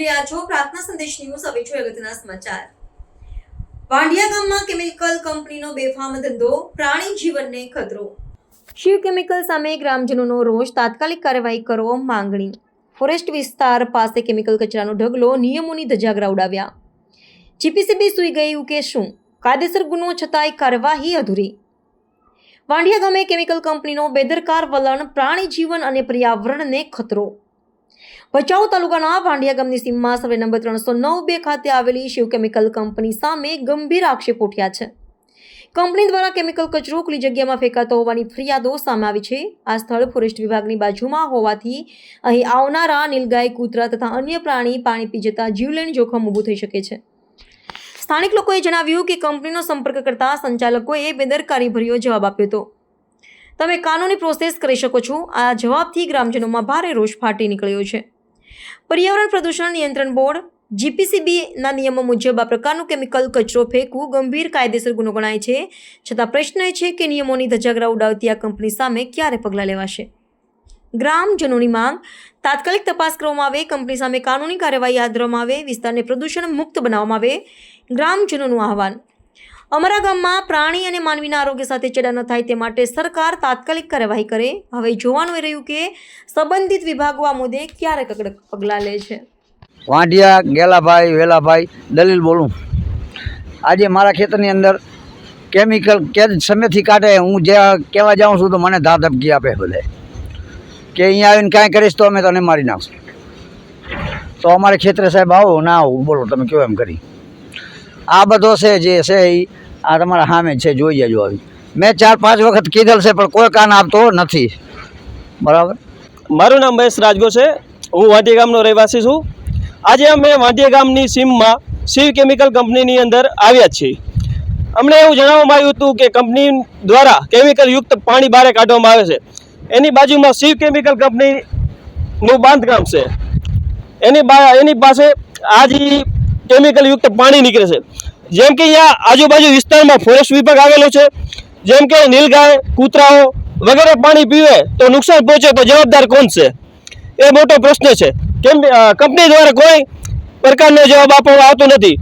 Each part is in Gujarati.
રહ્યા છો. પ્રાર્થના સંદેશ ન્યૂઝ હવે જોઈએ અગત્યના સમાચાર. વાંડિયા ગામમાં કેમિકલ કંપનીનો બેફામ ધંધો, પ્રાણી જીવનને ખતરો. શિવ કેમિકલ સામે ગ્રામજનોનો રોષ, તાત્કાલિક કાર્યવાહી કરો માંગણી. ફોરેસ્ટ વિસ્તાર પાસે કેમિકલ કચરાનો ઢગલો, નિયમોની ધજાગરા ઉડાવ્યા. જીપીસીબી સૂઈ ગયું કે શું? કાયદેસર ગુનો છતાંય કાર્યવાહી અધૂરી. વાંડિયા ગામે કેમિકલ કંપનીનો બેદરકાર વલણ, પ્રાણી જીવન અને પર્યાવરણને ખતરો. ભચાઉ તાલુકાના વાંડિયા ગામની સીમમાં સર્વે નંબર ત્રણસો નવ બે ખાતે આવેલી શિવ કેમિકલ કંપની સામે ગંભીર આક્ષેપ ઉઠ્યા છે. કંપની દ્વારા કેમિકલ કચરો ખુલ્લી જગ્યામાં ફેંકાતો હોવાની ફરિયાદો સામે આવી છે. આ સ્થળ ફોરેસ્ટ વિભાગની બાજુમાં હોવાથી અહીં આવનારા નીલગાય, કૂતરા તથા અન્ય પ્રાણી પાણી પી જતા જીવલેણ જોખમ ઊભું થઈ શકે છે. સ્થાનિક લોકોએ જણાવ્યું કે કંપનીનો સંપર્ક કરતા સંચાલકોએ બેદરકારીભર્યો જવાબ આપ્યો હતો. તમે કાનૂની પ્રોસેસ કરી શકો છો. આ જવાબથી ગ્રામજનોમાં ભારે રોષ ફાટી નીકળ્યો છે. પર્યાવરણ પ્રદૂષણ નિયંત્રણ બોર્ડ જીપીસીબીના નિયમો મુજબ આ પ્રકારનું કેમિકલ કચરો ફેંકવું ગંભીર કાયદેસર ગુનો ગણાય છે. છતાં પ્રશ્ન એ છે કે નિયમોની ધજાગરા ઉડાવતી આ કંપની સામે ક્યારે પગલાં લેવાશે? ગ્રામજનોની માંગ, તાત્કાલિક તપાસ કરવામાં આવે, કંપની સામે કાનૂની કાર્યવાહી હાથ ધરવામાં આવે, વિસ્તારને પ્રદૂષણ મુક્ત બનાવવામાં આવે, ગ્રામજનોનું આહવાન અમારા ગામમાં પ્રાણી અને માનવીના આરોગ્ય સાથે ચેડા ન થાય તે માટે સરકાર તાત્કાલિક કાર્યવાહી કરે. હવે જોવાનું એ રહ્યું કે સંબંધિત વિભાગો આ મુદ્દે ક્યારે પગલાં લે છે? વાંઢિયા, ગેલાભાઈ, વેલાભાઈ, દલીલ બોલું. આજે મારા ખેતરની અંદર કેમિકલ કે સમયથી કાઢે, હું જ્યાં કહેવા જાઉં છું તો મને ધા ધમકી આપે બધે કે અહીંયા આવીને કાંઈ કરીશ તો અમે તને મારી નાખશું. તો અમારે ખેતરે સાહેબ આવો, ના આવો બોલો, તમે કયો એમ કરી. આ બધો છે જે છે એ આ તમારા સામે છે, જોઈ જજો આવી મેં ચાર, પાંચ વખત કીધેલ છે, પણ કોઈ કાન આપતો નથી. બરાબર? મારું નામ મહેશ રાજગો છે. હું વાંઢી ગામનો રહેવાસી છું. આજે અમે વાંઢી ગામની સીમમાં શિવ કેમિકલ કંપનીની અંદર આવ્યા જ છીએ. અમને એવું જણાવવામાં આવ્યું હતું કે કંપની દ્વારા કેમિકલ યુક્ત પાણી બહાર કાઢવામાં આવે છે. એની બાજુમાં શિવ કેમિકલ કંપનીનું બાંધકામ છે. એની એની પાસે આ જે કેમિકલ યુક્ત પાણી નીકળે છે. જેમ કે અહીંયા આજુબાજુ વિસ્તારમાં ફોરેસ્ટ વિભાગ આવેલો છે. જેમ કે નીલગાય, કૂતરાઓ વગેરે પાણી પીવે તો નુકસાન પહોંચે તો જવાબદાર કોણ છે? એ મોટો પ્રશ્ન છે. કેમ કંપની દ્વારા કોઈ પ્રકારનો જવાબ આપવામાં આવતો નથી.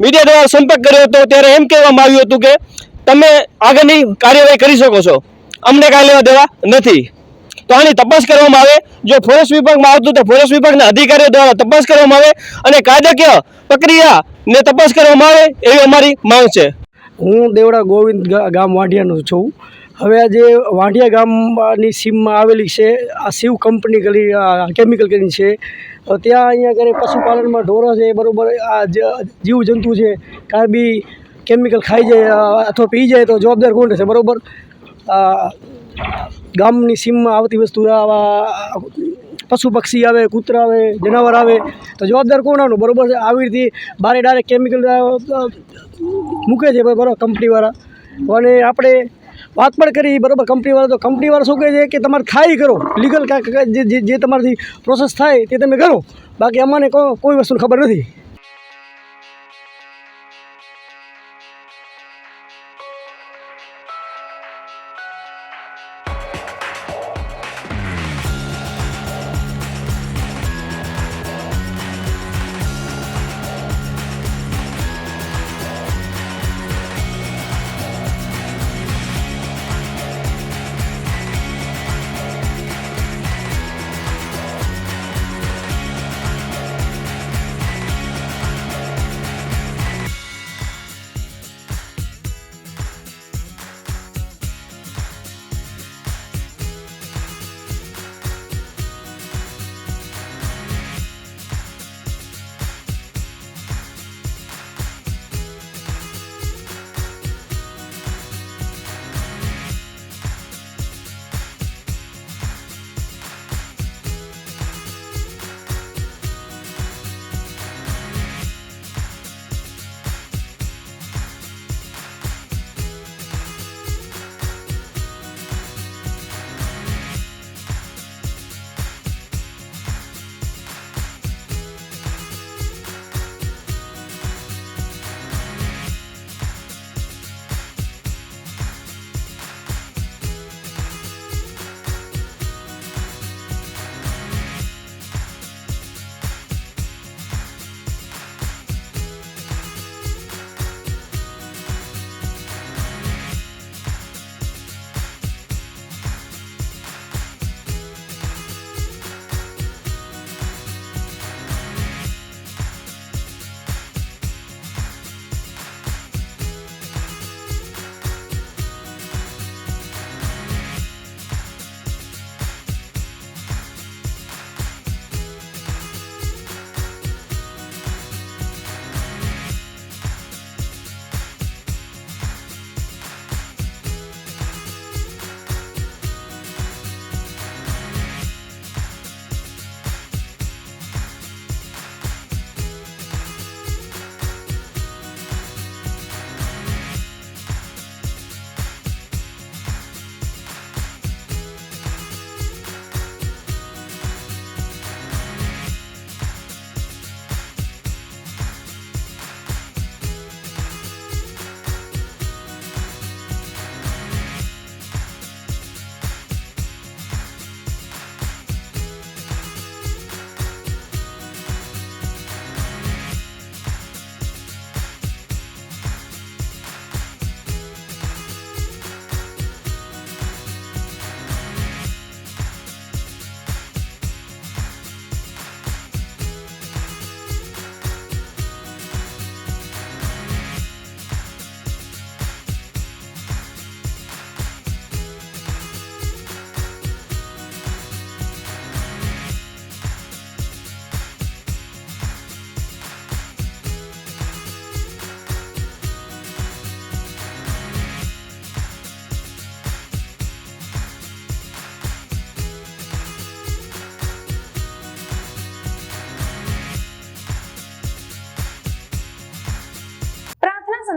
મીડિયા દ્વારા સંપર્ક કર્યો હતો, ત્યારે એમ કહેવામાં આવ્યું હતું કે, તમે આગળની કાર્યવાહી કરી શકો છો. અમને કાંઈ લેવા દેવા નથી. તો આની તપાસ કરવામાં આવે. જો ફોરેસ્ટ વિભાગમાં આવતું તો ફોરેસ્ટ વિભાગના અધિકારીઓ દ્વારા તપાસ કરવામાં આવે અને કાયદાકીય પ્રક્રિયા ને તપાસ કરવામાં આવે એવી અમારી માંગ છે. હું દેવડા ગોવિંદ ગામ વાંઢિયાનો છું. હવે આ જે વાંઢિયા ગામની સીમમાં આવેલી છે, આ શિવ કંપની કરી કેમિકલ કરીને છે ત્યાં અહીંયા ઘરે પશુપાલનમાં ઢોરો છે બરાબર આ જીવજંતુ છે, કાંઈ બી કેમિકલ ખાઈ જાય અથવા પી જાય તો જવાબદાર કોણ રહેશે, બરાબર? ગામની સીમમાં આવતી વસ્તુ આવા પશુ પક્ષી આવે, કૂતરા આવે, જનાવર આવે, તો જવાબદાર કોણ આવનું બરાબર છે, આવી રીતે બારે ડાયરેક્ટ કેમિકલ મૂકે છે, બરાબર, કંપનીવાળા. અને આપણે વાત પણ કરી, બરાબર, કંપનીવાળા, તો કંપનીવાળા શું કહે છે કે તમારે થાય કરો. લીગલ જે તમારાથી પ્રોસેસ થાય, તે તમે કરો. બાકી અમને કોઈ વસ્તુની ખબર નથી.